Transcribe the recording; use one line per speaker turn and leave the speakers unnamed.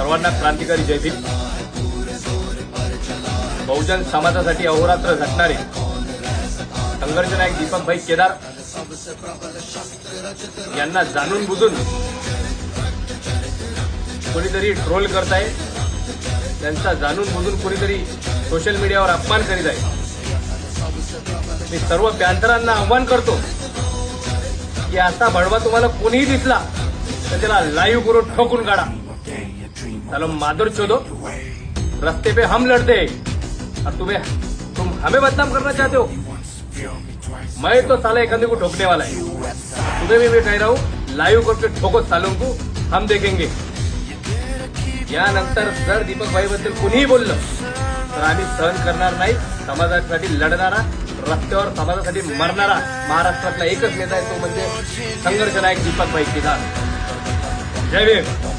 सर्वांना क्रांतिकारी जय भीम. बहुजन समाजासाठी अहोरात्र झटणारे संघर्ष नायक दीपक केदार यांना जाणून बुजून कोणीतरी ट्रोल करताय त्यांचा जाणून बुजून कोणीतरी सोशल मीडियावर अपमान करीत आहे. मी सर्व पॅन्थरांना आव्हान करतो की असा भडवा तुम्हाला कोणीही दिसला तर त्याला लाईव्ह करून ठोकून काढा. चलो माधुर चोदो। रस्ते पे हम लड़ते। और तुम्हें तुम हमें बदनाम करना चाहते हो। मैं तो साला एक को ठोकने वाला है। तुम्हें भी मैं कह रहा हूँ लाइव करके ठोको सालों को हम देखेंगे। यानंतर जर दीपक भाई बद्दल कुणीही बोललं तर आम्ही सहन करणार नाही समाजासाठी लढणारा रस्त्यावर समाजासाठी मरणारा महाराष्ट्रातला एकच नेता आहे तो म्हणजे संघर्ष नायक दीपक भाई केदार. जय भीम.